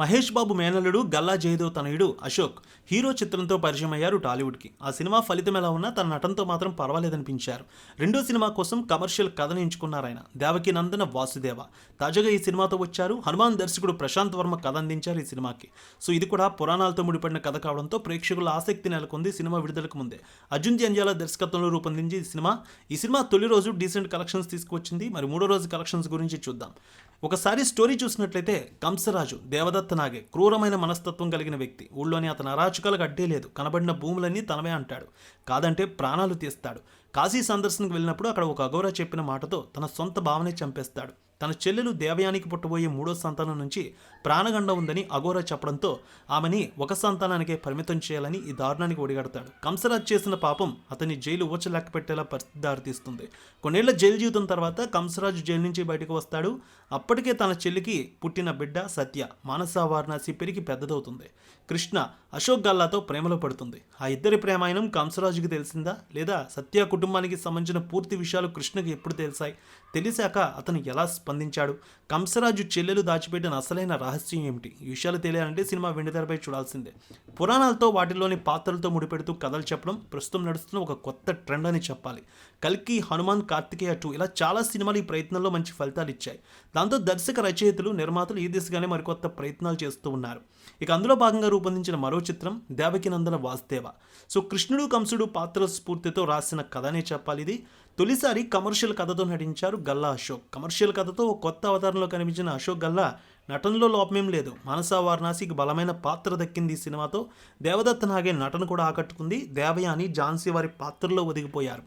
మహేష్ బాబు మేనల్లుడు గల్లా జయదేవ్ తనయుడు అశోక్ హీరో చిత్రంతో పరిచయం అయ్యారు టాలీవుడ్కి. ఆ సినిమా ఫలితం ఎలా ఉన్నా తన నటనతో మాత్రం పర్వాలేదనిపించారు. రెండో సినిమా కోసం కమర్షియల్ కథను ఎంచుకున్నారు ఆయన. దేవకి నందన వాసుదేవ. తాజాగా ఈ సినిమాతో వచ్చారు హనుమాన్ దర్శకుడు ప్రశాంత్ వర్మ కథ అందించారు ఈ సినిమాకి. సో ఇది కూడా పురాణాలతో ముడిపడిన కథ కావడంతో ప్రేక్షకుల ఆసక్తి నెలకొంది సినిమా విడుదలకు ముందే. అర్జున్ జంజాల దర్శకత్వంలో రూపొందించి ఈ సినిమా. ఈ సినిమా తొలి రోజు డీసెంట్ కలెక్షన్స్ తీసుకువచ్చింది. మరి మూడో రోజు కలెక్షన్స్ గురించి చూద్దాం. ఒకసారి స్టోరీ చూసినట్లయితే కంసరాజు దేవదత్త నాగే క్రూరమైన మనస్తత్వం కలిగిన వ్యక్తి. ఊళ్ళోని అతని అరాచకాలకు అడ్డే లేదు. కనబడిన భూములన్నీ తనవే అంటాడు. కాదంటే ప్రాణాలు తీస్తాడు. కాశీ సందర్శనకు వెళ్ళినప్పుడు అక్కడ ఒక అఘోరా చెప్పిన మాటతో తన సొంత భావనే చంపేస్తాడు. తన చెల్లెలు దేవయానికి పుట్టబోయే మూడో సంతానం నుంచి ప్రాణగండ ఉందని అఘోరా చెప్పడంతో ఆమెని ఒక సంతానానికే పరిమితం చేయాలని ఈ దారుణానికి ఒడిగడతాడు. కంసరాజ్ చేసిన పాపం అతని జైలు ఊచలెక్క పెట్టేలా పరిస్థితి దారితీస్తుంది. కొన్నేళ్ళ జైలు జీవితం తర్వాత కంసరాజు జైలు నుంచి బయటకు వస్తాడు. అప్పటికే తన చెల్లికి పుట్టిన బిడ్డ సత్య మానస వారణాసి పెరిగి పెద్దదవుతుంది. కృష్ణ అశోక్ గల్లాతో ప్రేమలో పడుతుంది. ఆ ఇద్దరి ప్రేమాయణం కంసరాజుకి తెలిసిందా? లేదా సత్య కుటుంబానికి సంబంధించిన పూర్తి విషయాలు కృష్ణకి ఎప్పుడు తెలిసాయి? తెలిసాక అతను ఎలా స్పందించాడు. కంసరాజు చెల్లెలు దాచిపెట్టిన అసలైన రహస్యం ఏమిటి? ఈ విషయాలు తెలియాలంటే సినిమా వెండితెరపై చూడాల్సిందే. పురాణాలతో వాటిలోని పాత్రలతో ముడిపెడుతూ కథలు చెప్పడం ప్రస్తుతం నడుస్తున్న ఒక కొత్త ట్రెండ్ అని చెప్పాలి. కల్కి హనుమాన్ కార్తికేయ టూ ఇలా చాలా సినిమాలు ఈ ప్రయత్నంలో మంచి ఫలితాలు ఇచ్చాయి. దాంతో దర్శక రచయితలు నిర్మాతలు ఈ దిశగానే మరికొత్త ప్రయత్నాలు చేస్తూ ఉన్నారు. ఇక అందులో భాగంగా రూపొందించిన మరో చిత్రం దేవకినందన వాసుదేవ. సో కృష్ణుడు కంసుడు పాత్ర స్ఫూర్తితో రాసిన కథనే చెప్పాలి ఇది. తొలిసారి కమర్షియల్ కథతో నటించారు గల్లా అశోక్. కమర్షియల్ కథతో ఒక కొత్త అవతారంలో కనిపించిన అశోక్ గల్లా నటనలో లోపమేం లేదు. మనసా వారణాసికి బలమైన పాత్ర దక్కింది ఈ సినిమాతో. దేవదత్త నాగే నటన కూడా ఆకట్టుకుంది. దేవయాని ఝాన్సీ వారి పాత్రలో ఒదిగిపోయారు.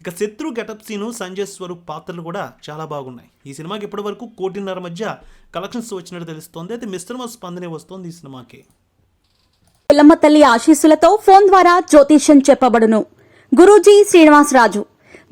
ఇక శత్రు గెటప్ సీను సంజయ్ స్వరూప్ పాత్రలు కూడా చాలా బాగున్నాయి. ఈ సినిమాకి ఇప్పటివరకు కోటిన్నర మధ్య కలెక్షన్స్ వచ్చినట్టు తెలుస్తోంది. అయితే మిశ్రమ స్పందనే వస్తోంది ఈ సినిమాకి. పిల్లమ్మ తల్లి ఆశీస్సులతో ఫోన్ ద్వారా జ్యోతిష్యం చెప్పబడును. గురూజీ శ్రీనివాసరాజు.